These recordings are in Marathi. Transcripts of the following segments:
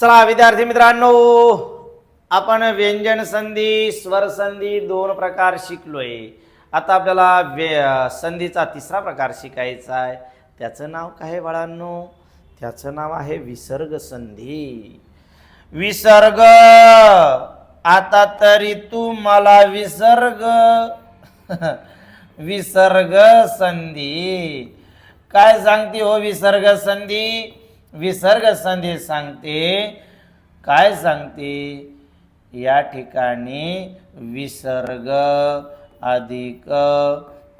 चला विद्यार्थी मित्रांनो आपण व्यंजन संधी स्वर संधी दोन प्रकार शिकलोय. आता आपल्याला व्य संधीचा तिसरा प्रकार शिकायचा आहे. त्याचं नाव काय आहे बाळांनो? त्याचं नाव आहे विसर्ग संधी. विसर्ग! आता तरी तू मला विसर्ग! विसर्ग संधी. काय सांगते हो विसर्ग संधी? विसर्ग संधी सांगते. काय सांगते? या ठिकाणी विसर्ग अधिक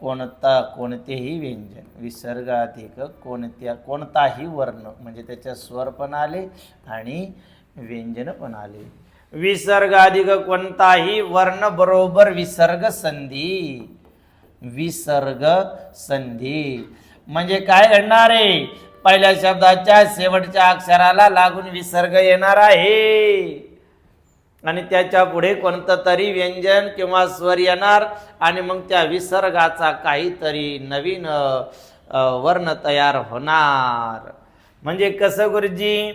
कोणता कोणतेही व्यंजन. विसर्ग अधिक कोणत्या कोणताही वर्ण. म्हणजे त्याच्या स्वर पण आले आणि व्यंजन पण आले. विसर्ग अधिक कोणताही वर्ण बरोबर विसर्ग संधी विसर्ग संधी म्हणजे काय घडणार आहे? पहिल्या शब्दाच्या शेवटच्या अक्षराला लागून विसर्ग येणार आहे. आणि त्याच्या पुढे कोणतं तरी व्यंजन किंवा स्वर येणार आणि मग त्या विसर्गाचा काहीतरी नवीन वर्ण तयार होणार. म्हणजे कसं गुरुजी?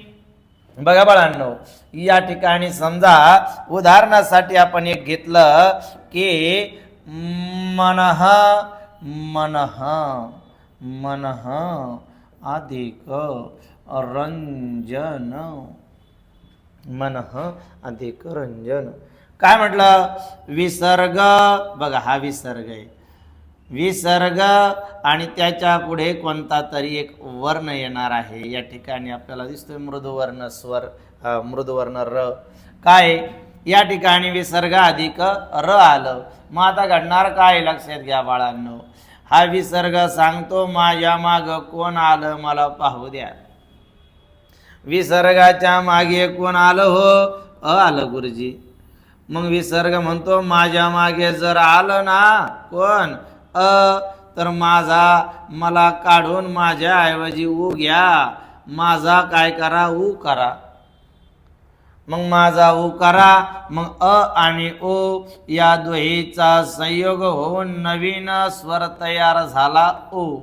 बघा बाळांनो या ठिकाणी समजा उदाहरणासाठी आपण एक घेतलं की मनः मनह मनह अधिक रंजन। मन अधिक रंजन। काय म्हटलं? विसर्ग बघा हा विसर्ग आहे. विसर्ग आणि त्याच्या पुढे कोणता तरी एक वर्ण येणार आहे. या ठिकाणी आपल्याला दिसतोय मृदुवर्ण स्वर मृदुवर्ण र. काय? या ठिकाणी विसर्ग अधिक र आलं. मग आता घडणार काय? लक्षात घ्या बाळांनो. हा विसर्ग सांगतो माझ्या माग कोण आलं मला पाहू द्या. विसर्गाच्या मागे कोण आलं हो? अ आलं गुरुजी. मग विसर्ग म्हणतो माझ्या मागे जर आलं ना कोण? अ तर माझा मला काढून माझ्या ऐवजी ऊ घ्या. माझा काय करा ऊ करा. मग माझा उकारा करा मग अ आणि ओ या दोहीचा संयोग होऊन नवीन स्वर तयार झाला ओ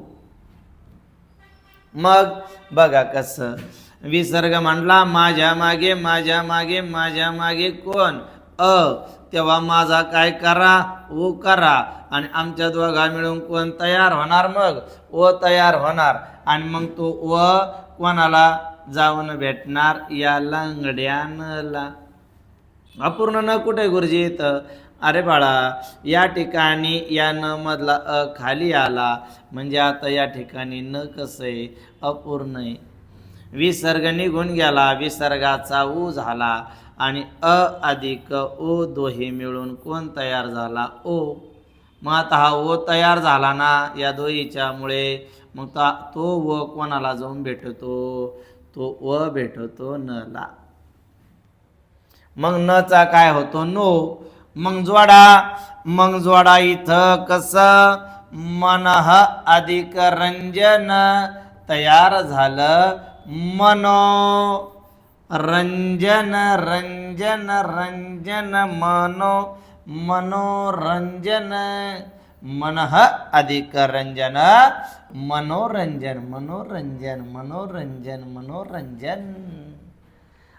मग बघा कसं. विसर्ग म्हणला माझ्या मागे माझ्या मागे माझ्या मागे कोण? अ. तेव्हा माझा काय करा? ओ करा. आणि आमच्या दोघा मिळून कोण तयार होणार मग? ओ तयार होणार. आणि मग तो व कोणाला? जाऊन भेटणार या लंगड्यानला. अपूर्ण न कुठे गुरुजीत अरे बाळा या ठिकाणी या न मधला अ खाली आला. म्हणजे आता या ठिकाणी न कसं आहे अपूर्ण आहे. विसर्ग निघून गेला विसर्गाचा ऊ झाला आणि अ अधिक ओ दोहे मिळून कोण तयार झाला? ओ. मग आता हा ओ तयार झाला ना या दोहीच्यामुळे? मग ता तो व कोणाला जाऊन भेटतो? तो व भेटतो न ला. मग नचा काय होतो? नो. मग जोडा. मग जोडा इथं कसं? मनः अधिक रंजन. तयार झालं मनो. रंजन रंजन रंजन मनो. मनोरंजन मनः अधिक रंजन मनोरंजन मनोरंजन मनोरंजन मनोरंजन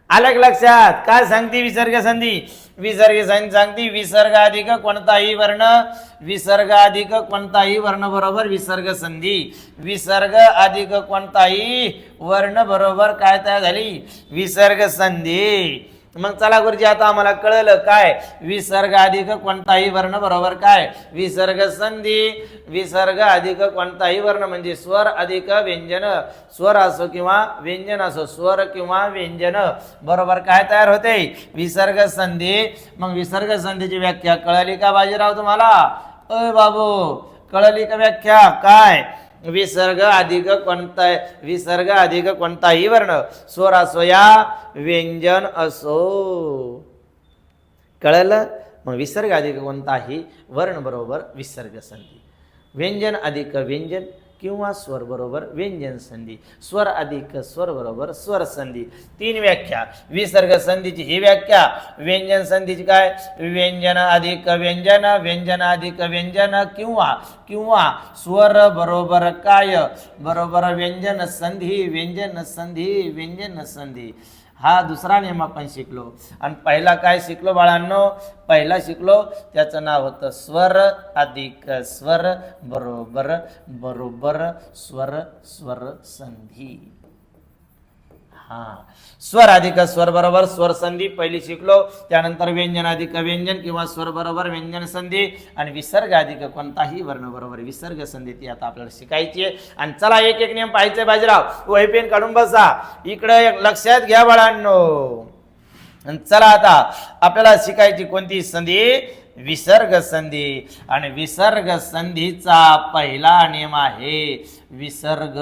आलं लक्षात काय सांगते विसर्ग संधी? विसर्ग संधी सांगते विसर्ग अधिक कोणताही वर्ण विसर्ग अधिक कोणताही वर्ण बरोबर विसर्ग संधी. विसर्ग अधिक कोणताही वर्ण बरोबर काय तयार झाली? विसर्ग संधी. मग चला गुरुजी आता आम्हाला कळलं काय? विसर्ग अधिक कोणताही वर्ण बरोबर काय? विसर्ग संधी विसर्ग अधिक कोणताही वर्ण म्हणजे स्वर अधिक व्यंजन. स्वर असो किंवा व्यंजन असो स्वर किंवा व्यंजन. बरोबर काय तयार होते? विसर्ग संधी. मग विसर्ग संधीची व्याख्या कळली का बाजीराव तुम्हाला? अय बाबू कळली का व्याख्या? काय? विसर्ग अधिक कोणता विसर्ग अधिक कोणताही वर्ण. स्वर असो या व्यंजन असो. कळलं? मग विसर्ग अधिक कोणताही? वर्ण बरोबर विसर्ग संधी. व्यंजन अधिक व्यंजन किंवा स्वर बरोबर व्यंजन संधी. स्वर अधिक स्वर बरोबर स्वर संधी. तीन व्याख्या. विसर्ग संधीची ही व्याख्या. व्यंजन संधीची काय? व्यंजन अधिक व्यंजन व्यंजन अधिक व्यंजन किंवा किंवा स्वर बरोबर काय? बरोबर व्यंजन संधी व्यंजन संधी व्यंजन संधी. हा दुसरा नियम आपण शिकलो. आणि पहिला काय शिकलो बाळांनो? पहिला शिकलो त्याचं नाव होतं स्वर अधिक स्वर बरोबर बरोबर स्वर स्वर संधी. हा. स्वर अधिक स्वर बरोबर स्वर संधी पहिली शिकलो त्यानंतर व्यंजन अधिक व्यंजन किंवा स्वर बरोबर व्यंजन संधी आणि विसर्ग अधिक कोणताही वर्ण बरोबर विसर्ग संधी ती आता आपल्याला शिकायची आहे. आणि चला एक एक नियम पाहायचे बाजीराव. वही पेन काढून बसा. इकडे एक लक्षात घ्या बाळांनो. आणि चला आता आपल्याला शिकायची कोणती संधी? विसर्ग संधी. आणि विसर्ग संधीचा पहिला नियम आहे विसर्ग.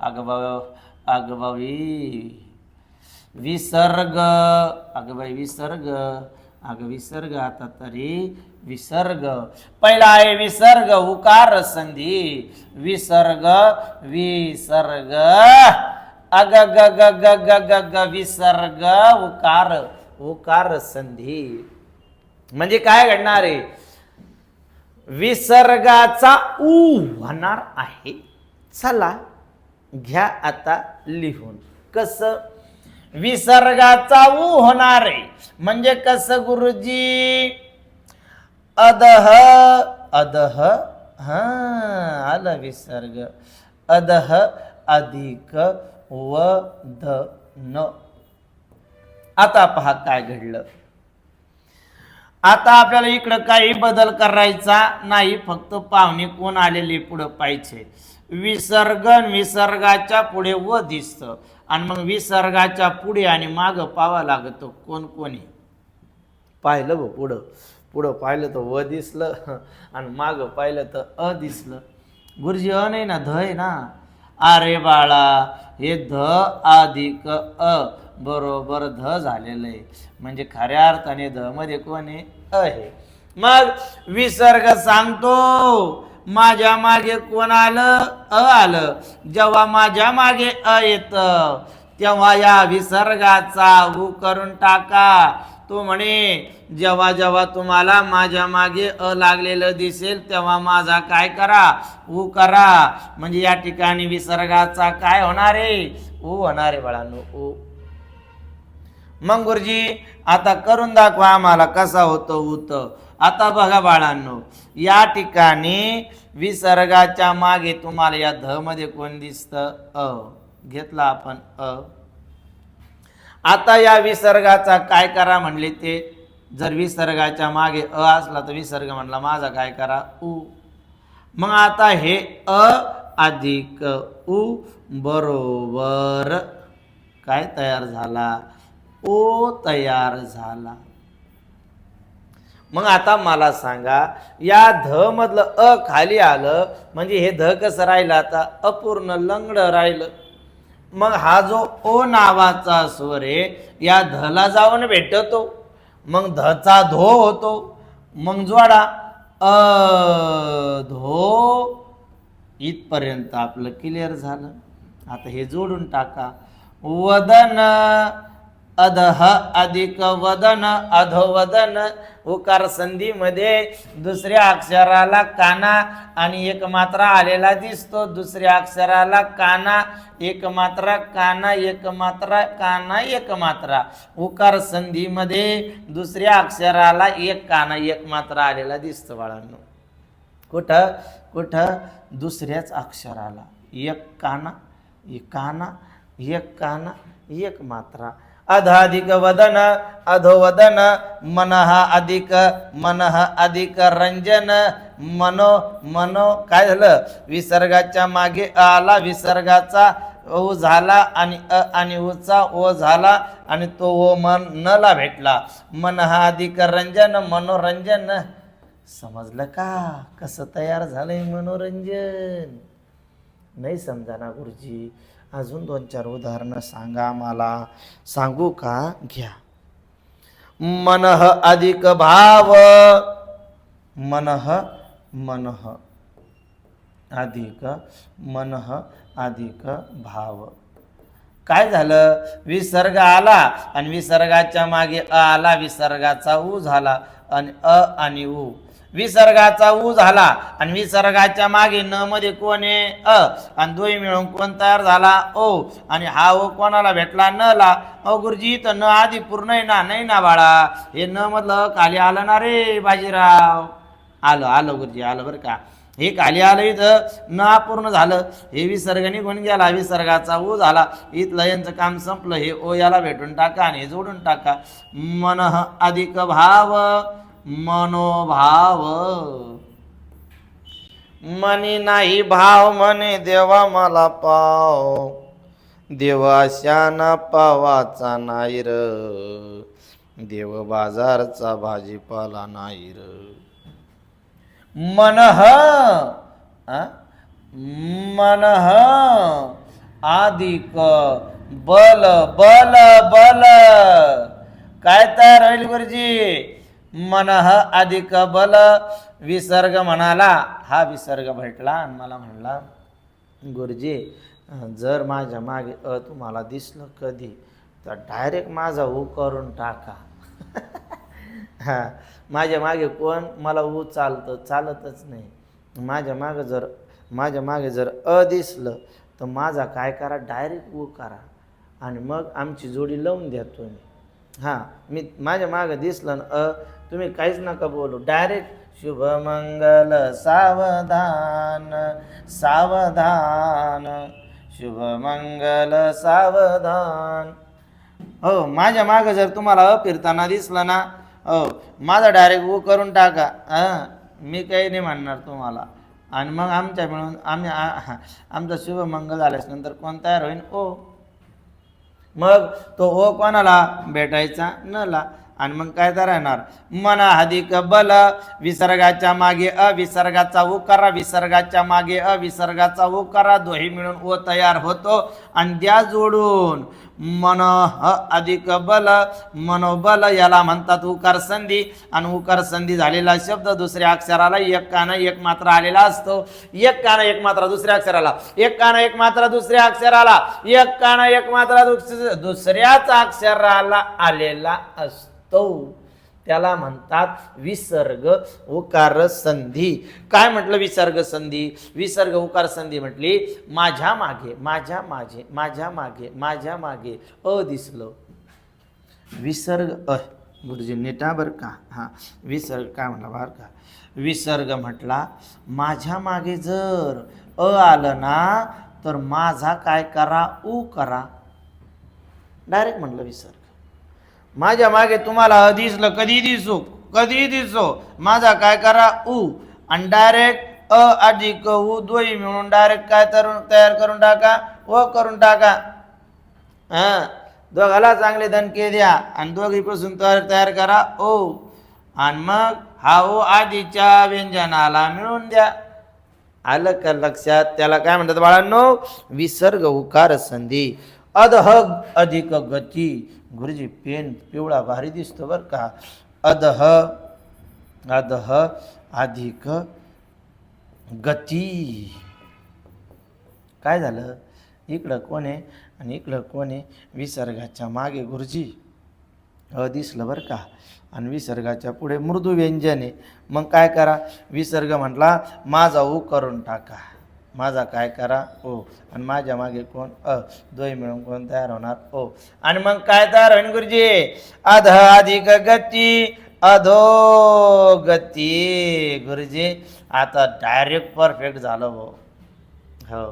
अगबाव आगवावी विसर्ग. अगबाई विसर्ग. आग विसर्ग आता तरी विसर्ग. पहिला आहे विसर्ग उकार संधी. विसर्ग विसर्ग. अग ग ग ग ग ग ग विसर्ग उकार उकार संधी. म्हणजे काय घडणार आहे? विसर्गाचा ऊ होणार आहे. चला घ्या आता लिहून. कसं? विसर्गाचा ऊ होणार आहे. म्हणजे कसं गुरुजी? अदह अदह हा आलं विसर्ग. अदह अधिक व द न. आता पहा काय घडलं. आता आपल्याला इकडं काही बदल करायचा नाही फक्त पाहुणे कोण आलेले पुढं पाहिजे विसर्ग विसर्गाच्या पुढे व दिसतं. आणि मग विसर्गाच्या पुढे आणि मागं पावा लागतं कोण कोणी. पाहिलं ब पुढं. पुढं पाहिलं तर व दिसलं आणि मागं पाहिलं तर अ दिसलं. गुरुजी अ नाही ना ध आहे ना? अरे बाळा हे ध अधिक अ. बरोबर ध झालेलं आहे म्हणजे खऱ्या अर्थाने ध मध्ये कोण आहे अ आहे. मग विसर्ग सांगतो. माझ्या मागे कोण आलं? अ आलं. जेव्हा माझ्या मागे अ येत तेव्हा या विसर्गाचा हू करून टाका. तो म्हणे जेव्हा जेव्हा तुम्हाला माझ्या मागे अ लागलेलं दिसेल तेव्हा माझा काय करा? ऊ करा. म्हणजे या ठिकाणी विसर्गाचा काय होणार आहे? ऊ होणार आहे बाळांनो ऊ मग गुरुजी आता करून दाखवा आम्हाला कसा होतो उत. आता बघा बाळांनो या ठिकाणी विसर्गाच्या मागे तुम्हाला या ध मध्ये कोण दिसतं? अ. घेतला आपण अ. आता या विसर्गाचा काय करा म्हणले ते? जर विसर्गाच्या मागे अ असला तर विसर्ग म्हणला माझा काय करा? उ. मग आता हे अ अधिक उ बरोबर काय तयार झाला? ओ तयार झाला. मग आता मला सांगा या ध मधलं अ खाली आलं म्हणजे हे ध कसं राहिलं आता? अपूर्ण लंगड राहिलं. मग हा जो ओ नावाचा स्वर आहे या धला जाऊन भेटतो. मग धचा धो होतो. मग जोडा अ धो. इथपर्यंत आपलं क्लिअर झालं. आता हे जोडून टाका. वदन अधह अधिक वदन अधोवदन उकार संधीमध्ये दुसऱ्या अक्षराला काना आणि एक मात्रा आलेला दिसतो. दुसऱ्या अक्षराला काना एक मात्रा काना एक मात्रा काना एक मात्रा उकार संधीमध्ये दुसऱ्या अक्षराला एक काना एक मात्रा आलेला दिसतो बाळांनो. कुठं? कुठं? दुसऱ्याच अक्षराला. एक काना एक काना एक काना एक मात्रा. अधाधिक वदन अधोवदन मनः अधिक मनः अधिक रंजन मनो मनो काय झालं? विसर्गाच्या मागे आला विसर्गाचा ओ झाला आणि अ आणि उचा ओ झाला आणि तो ओ मन नला भेटला. मनः अधिक रंजन मनोरंजन समजलं का? कसं तयार झालंय मनोरंजन? नाही समजा ना गुरुजी. अजून दोन चार उदाहरणं सांगा मला. सांगू का? घ्या. मनः अधिक भाव. मनः मनः. अधिक मनः अधिक भाव. काय झालं? विसर्ग आला आणि विसर्गाच्या मागे अ आला विसर्गाचा उ झाला आणि अ आणि उ. विसर्गाचा ऊ झाला आणि विसर्गाच्या मागे न मध्ये कोण आहे? अ. आणि दोन्ही मिळून कोण तयार झाला? ओ. आणि हा ओ कोणाला भेटला? न ला. अ गुरुजी तर न आधी पूर्ण आहे ना? नाही ना बाळा. हे न मधलं खाली आलं ना रे बाजीराव. आलं आलं गुरुजी आलं बरं का. हे खाली आलं इथं. न अपूर्ण झालं. हे विसर्ग निघून गेला. विसर्गाचा ऊ झाला. इथलं यांचं काम संपलं. हे ओ याला भेटून टाका आणि हे जोडून टाका. मन अधिक भाव. मनोभाव। मनी नाही भाव म्हणे देवा मला पाव. देवाशाना पावाचा नाही र. देव बाजारचा भाजीपाला नाही र. मनः आ? मनः अधिक बल बल बल. काय तयार होईल गुरुजी? मनः अधिक बल. विसर्ग म्हणाला. हा विसर्ग भेटला आणि मला म्हणला गुरुजी जर माझ्या मागे अ तुम्हाला दिसलं कधी तर डायरेक्ट माझा ऊ करून टाका. हां माझ्या मागे कोण? मला ऊ चालतं चालतच नाही. माझ्या मागे जर माझ्या मागे जर अ दिसलं तर माझा काय करा? डायरेक्ट ऊ करा. आणि मग आमची जोडी लावून द्या तुम्ही. हां मी माझ्या मागं दिसलं ना अ तुम्ही काहीच नका बोलू. डायरेक्ट शुभमंगल सावधान सावधान. शुभमंगल सावधान. हो माझ्या मागं जर तुम्हाला अ फिरताना दिसलं ना हो माझा डायरेक्ट वो करून टाका. हां मी काही नाही म्हणणार तुम्हाला. आणि मग आमच्या मिळून आम्ही आ- आमचा शुभमंगल झाल्यास नंतर कोण तयार होईल ओ मग तो ओ कोणाला? भेटायचा नला. ला आणि मग काय तर राहणार? मन अधिक बल विसर्गाच्या मागे अविसर्गाचा उकारा विसर्गाच्या मागे अविसर्गाचा उकारा दोही मिळून ओ तयार होतो. आणि द्या जोडून. मन ह अधिक बल मनोबल याला म्हणतात उकार संधी. आणि उकार संधी झालेला शब्द दुसऱ्या अक्षराला एक काना एक मात्र आलेला असतो. एक काना एक मात्रा दुसऱ्या अक्षराला. एक काना एक मात्रा दुसऱ्या अक्षराला. एक काना एक मात्रा दुस- दुसऱ्याच अक्षराला आलेला असतो. त्याला म्हणतात विसर्ग उकार संधी. काय म्हटलं विसर्ग संधी? विसर्ग उकार संधी म्हटली माझ्या मागे माझ्या माझे माझ्या मागे माझ्या मागे अ दिसलं. विसर्ग अ गुरुजी नेटा बरं का? हां विसर्ग काय म्हणला बरं का? विसर्ग म्हटला माझ्या मागे जर अ आलं ना तर माझा काय करा? उ करा. डायरेक्ट म्हटलं विसर्ग. माझ्या मागे तुम्हाला दिसलं कधी दिसो कधी दिसो. माझा काय करा उ. आणि डायरेक्ट अ अधिक उ दोही मिळून डायरेक्ट काय तर तयार करून टाका व करून टाका. हां. दोघाला चांगले दणके द्या आणि दोघीपासून तयार तयार करा ओ आणि मग हा ओ आधीच्या व्यंजनाला मिळून द्या. आलं का लक्षात? त्याला काय म्हणतात बाळांनो? विसर्ग उकार संधी. अधह अधिक गती. गुरुजी पेन पिवळा भारी दिसतो बरं का. अधह अधह अधिक गती. काय झालं? इकडं कोण आहे आणि इकडं कोण आहे? विसर्गाच्या मागे गुरुजी. अ दिसलं बरं का. आणि विसर्गाच्या पुढे मृदू व्यंजन आहे. मग काय करा? विसर्ग म्हटला माझा ऊ करून टाका. माझा काय करा? ओ आणि माझ्या मागे कोण? अ दोय मिळून कोण तयार होणार? ओ आणि मग काय तयार होईल गुरुजी? अध अधिक गती अधो गती गुरुजी आता डायरेक्ट परफेक्ट झालं हो.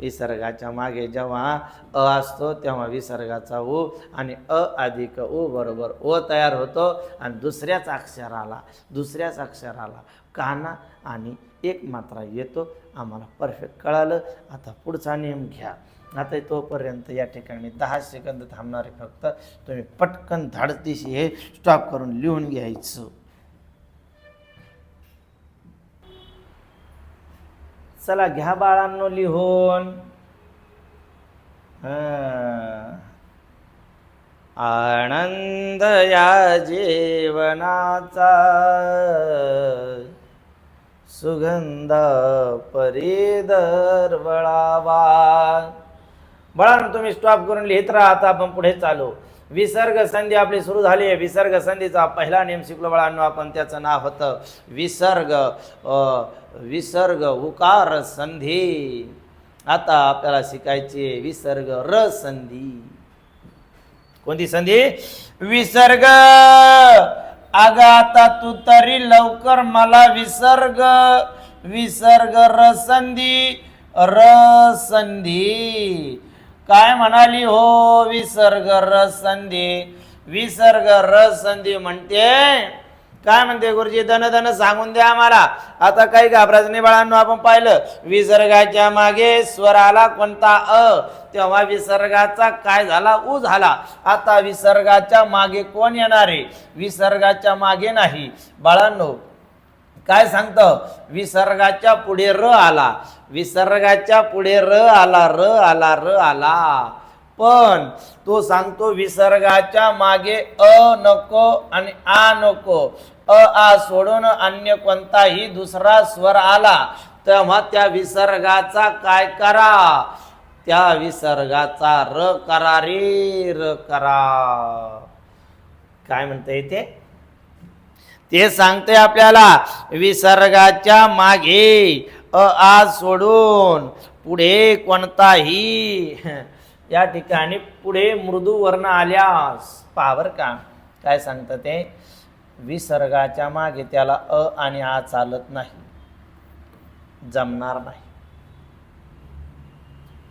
विसर्गाच्या मागे जेव्हा अ असतो तेव्हा विसर्गाचा उ आणि अ अधिक उ बरोबर ओ तयार होतो आणि दुसऱ्याच अक्षराला दुसऱ्याच अक्षराला काना आणि एक मात्रा येतो. आम्हाला परफेक्ट कळालं. आता पुढचा नियम घ्या. आता तोपर्यंत या ठिकाणी मी दहा सेकंद थांबणार फक्त. तुम्ही पटकन धाडतीशी हे स्टॉप करून लिहून घ्यायचं. चला घ्या बाळांनो लिहून. आनंद या जीवनाचा सुगंध परीदर वळावा बाळांनो तुम्ही स्टॉप करून लिहित राहा आता आपण पुढे चालू. विसर्ग संधी आपली सुरू झाली आहे. विसर्ग संधीचा पहिला नियम शिकलो बाळांनो आपण त्याचं नाव होतं विसर्ग विसर्ग उकार संधी. आता आपल्याला शिकायची विसर्ग र संधी. कोणती संधी? विसर्ग! अग आता तू तरी लवकर मला विसर्ग. विसर्ग रसंधी रसंधी काय म्हणाली? हो विसर्ग रसंधी विसर्ग रसंधी म्हणते. काय म्हणते गुरुजी? धन धन सांगून द्या आम्हाला. आता काही घाबरायचं नाही बाळांनो आपण पाहिलं. विसर्गाच्या मागे स्वर आला कोणता अ? तेव्हा विसर्गाचा काय झाला? उ झाला. आता विसर्गाच्या मागे कोण येणार आहे? विसर्गाच्या मागे नाही. बाळांनो काय सांगतं? विसर्गाच्या पुढे र आला. विसर्गाच्या पुढे र आला र आला र आला. पण तो सांगतो विसर्गाच्या मागे अ नको आणि आ नको. अ आ सोडून अन्य कोणताही दुसरा स्वर आला तेव्हा त्या विसर्गाचा काय करा? त्या विसर्गाचा र करा रे र करा. काय म्हणता येते ते सांगते आपल्याला विसर्गाच्या मागे अ आ सोडून पुढे कोणताही या ठिकाणी पुढे मृदू वर्ण आल्यास पावर का? काय सांगतं ते? विसर्गाच्या मागे त्याला अ आणि आ चालत नाही. जमणार नाही.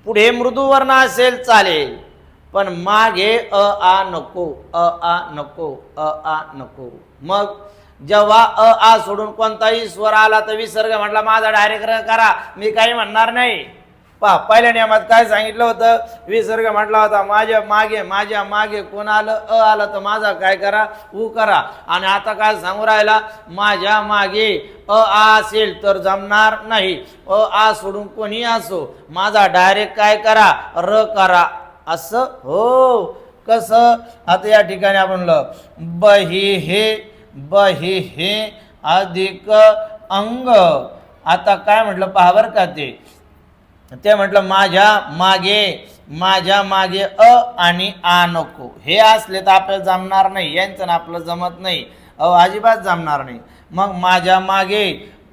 पुढे मृदू वर्ण असेल चालेल पण मागे अ आ नको अ आ नको अ आ नको. मग जेव्हा अ आ सोडून कोणताही स्वर आला तर विसर्ग म्हटला माझा डायरेक्ट करा. मी काही म्हणणार नाही. पहा पहिल्या नियमात काय सांगितलं होतं? विसर्ग म्हटला होता माझ्या मागे माझ्या मागे कोण आलं अ आलं तर माझा काय करा? उ करा. आणि आता काय सांगू राहिला? माझ्या मागे अ आ असेल तर जमणार नाही. अ आ सोडून कोणी असो माझा डायरेक्ट काय करा? र करा. असं? हो. कसं? आता या ठिकाणी आपण बही हे बहि हे अधिक अंग. आता काय म्हटलं पहा बरं का ते. ते म्हटलं माझ्या मागे माझ्या मागे अ आणि आ नको. हे असले तर आपल्याला जमणार नाही. यांचं आपलं जमत नाही. अ अजिबात जमणार नाही. मग माझ्या मागे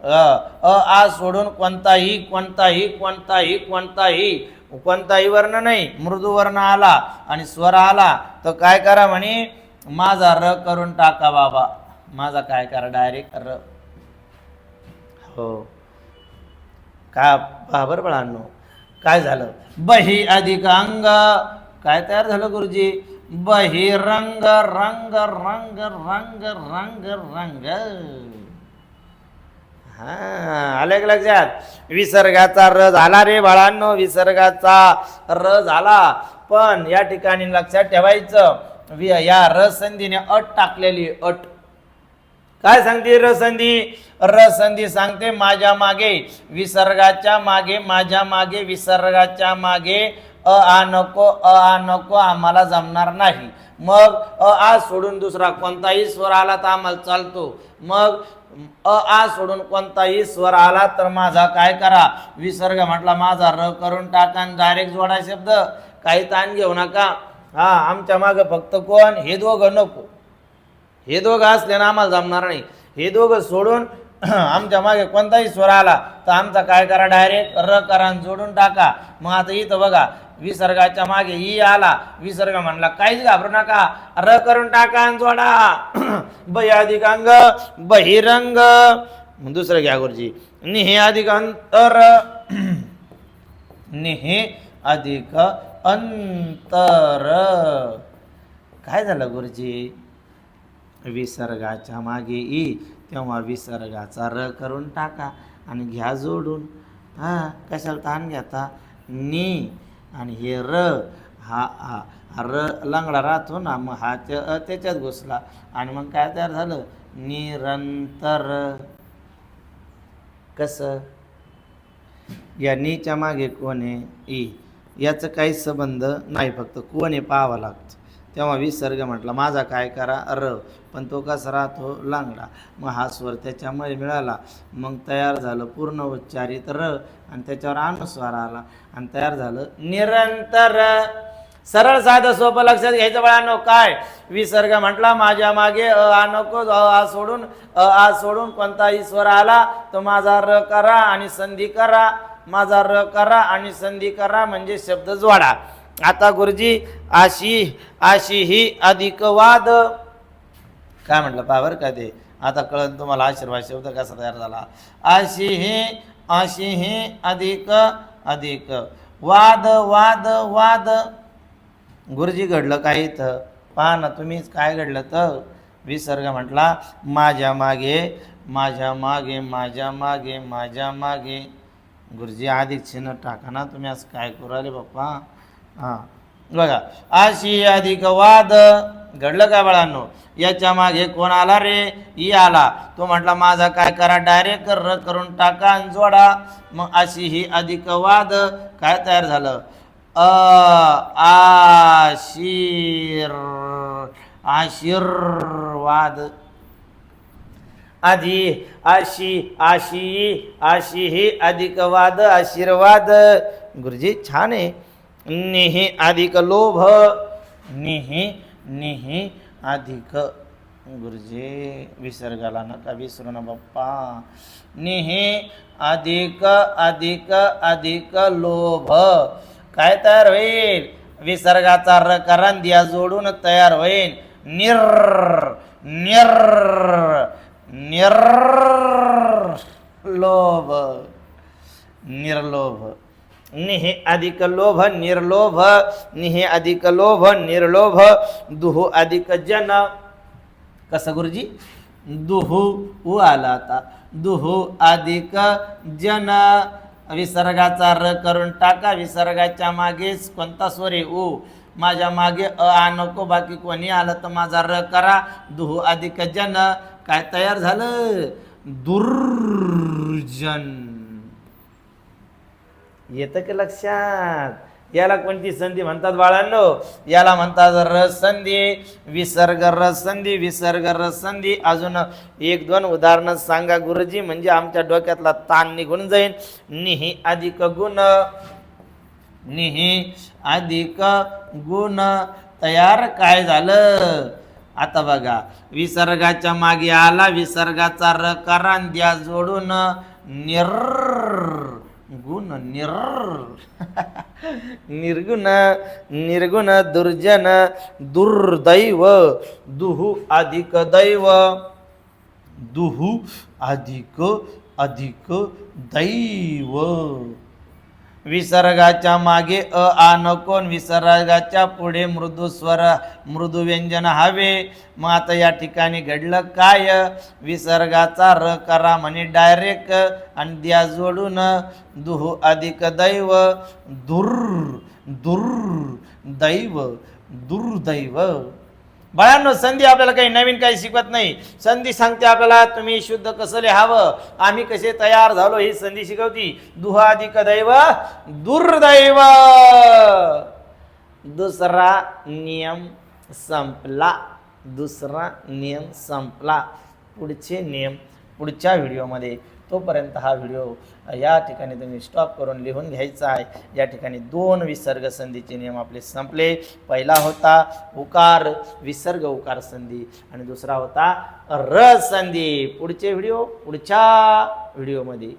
अ अ आ सोडून कोणताही कोणताही कोणताही कोणताही कोणताही वर्ण नाही. मृदू वर्ण आला आणि स्वर आला. तर काय करा म्हणे माझा र करून टाका बाबा. माझा काय करा डायरेक्ट र हो. का बाबर बळांनो काय झालं? बही अधिक अंग. काय तयार झालं गुरुजी? बहिरंग रंग रंग रंग रंग रंग हा आले का लक्षात? विसर्गाचा र झाला रे बाळांनो विसर्गाचा र झाला. पण या ठिकाणी लक्षात ठेवायचं या रसंधीने संधीने अट टाकलेली अट. काय सांगते रसंधी रसंधी सांगते माझ्या मागे विसर्गाच्या मागे माझ्या मागे विसर्गाच्या मागे. अ आ नको अ आ नको आम्हाला जमणार नाही. मग अ आ सोडून दुसरा कोणताही स्वर आला तर आम्हाला चालतो. मग अ आ सोडून कोणताही स्वर आला तर माझा काय करा? विसर्ग म्हटला माझा र करून टाका डायरेक्ट जोडा शब्द. काही ताण घेऊ नका. हा आमच्या मागे फक्त कोण? हे दोघं नको. हे दोघं असले ना आम्हाला जमणार नाही. हे दोघं सोडून आमच्या मागे कोणताही स्वर आला तर आमचा काय करा डायरेक्ट र करा जोडून टाका. मग आता इथं बघा विसर्गाच्या मागे ई आला. विसर्ग म्हणला काहीच घाबरू नका. र करून टाका आणि जोडा. बही अधिकांग बहिरंग दुसरं घ्या गुरुजी. निहे अधिकांतर. निहे अधिक अंतर. काय झालं गुरुजी? विसर्गाच्या मागे ई तेव्हा विसर्गाचा र करून टाका आणि घ्या जोडून. हां कशाला ताण घेता? नी. आणि हे र हा हा हा र लंगडा राहतो ना मग हा त्या त्याच्यात घुसला. आणि मग काय तयार झालं? निरंतर. कसं? या नीच्या मागे कोण आहे? ई. याचं काही संबंध नाही फक्त कोण आहे पाहावं लागतं. तेव्हा विसर्ग म्हटला माझा काय करा र. पण तो कसा राहतो? लांगडा. मग हा स्वर त्याच्यामुळे मिळाला. मग तयार झालं पूर्ण उच्चारित र आणि त्याच्यावर अनुस्वार आला. आणि तयार झालं निरंतर. सरळ साधं सोपं लक्षात घ्यायचं बाळांनो काय? विसर्ग म्हटला माझ्या मागे अ आ नको अ आ सोडून अ आ सोडून कोणताही स्वर आला तर माझा र करा आणि संधी करा. माझा र करा आणि संधी करा म्हणजे शब्द जोडा. आता गुरुजी आशी आशी ही अधिक वाद. काय म्हटलं? पावर का ते? आता कळण तुम्हाला आशीर्वाद शब्द कसा तयार झाला? आशी हे आशी हे अधिक अधिक. वाद वाद वाद. गुरुजी घडलं काही तर पहा ना तुम्हीच काय घडलं तर? विसर्ग म्हटला माझ्या मागे माझ्या मागे माझ्या मागे माझ्या मागे. गुरुजी आधी चिन्ह टाका ना तुम्ही असं काय करू राहिले बाप्पा? हां. बघा आशी अधिक वाद घडलं का बाळांनो? याच्या मागे कोण आला रे? ई आला. तो म्हटला माझा काय करा? डायरेक्ट र करून टाका आणि जोडा. मग अशी ही अधिक वाद काय तयार झालं? अ आशीर आशीर्वाद. आधी आशी आशी आशी ही अधिक वाद आशीर्वाद. गुरुजी छान आहे. निहि अधिक लोभ। निहि निहि अधिक। गुरुजी विसर्गाला नका विसरू ना बाप्पा. निहि अधिक अधिक अधिक लोभ. काय तयार होईल? विसर्गाचा र जोडून तयार होईल. निर निर निर लोभ. निर्लोभ. निहे अधिक लोभ निर्लोभ निहे अधिक लोभ निर्लोभ दुहू अधिक जन। कसं गुरुजी? दुहू उ आला आता दुहू अधिक जन। विसर्गाचा र करून टाका विसर्गाच्या मागेच कोणता स्वर आहे उ. माझ्या मागे अ आ नको बाकी कोणी आलं तर माझा र करा. दुहू अधिक जन. काय तयार झालं? दुर्जन. येतं की लक्षात? याला कोणती संधी म्हणतात बाळांनो? याला म्हणतात रसंधी विसर्ग रसंधी विसर्ग रसंधी अजून एक दोन उदाहरणं सांगा गुरुजी म्हणजे आमच्या डोक्यातला ताण निघून जाईल निही अधिक गुण निही अधिक गुण. तयार काय झालं? आता बघा विसर्गाच्या मागे आला विसर्गाचा र द्या जोडून निर गुण निर निर्गुण निर्गुण दुर्जन दुर्दैव दुहू अधिक दैव। दुहू अधिक अधिक दैव। विसर्गाच्या मागे अ आ नकोन विसर्गाच्या पुढे मृदू स्वर मृदू व्यंजन हवे. मग आता या ठिकाणी घडलं काय? विसर्गाचा र करा म्हणे डायरेक्ट आणि द्या जोडून. दुहू अधिक दैव. दुर दुर दैव दुर्दैव. बाळांनो संधी आपल्याला काही नवीन काही शिकवत नाही. संधी सांगते आपल्याला तुम्ही शुद्ध कसं लिहावं? आम्ही कसे तयार झालो ही संधी शिकवती. दुहाधिक दैव दुर्दैव. दुसरा नियम संपला. दुसरा नियम संपला. पुढचे नियम पुढच्या व्हिडिओमध्ये. तोपर्यंत हा व्हिडिओ या ठिकाणी तुम्ही स्टॉप करून लिहून घ्यायचा आहे. या ठिकाणी दोन विसर्ग संधीचे नियम आपले संपले. पहिला होता उकार विसर्ग उकार संधी आणि दुसरा होता र संधी. पुढचे व्हिडिओ पुढच्या व्हिडिओमध्ये.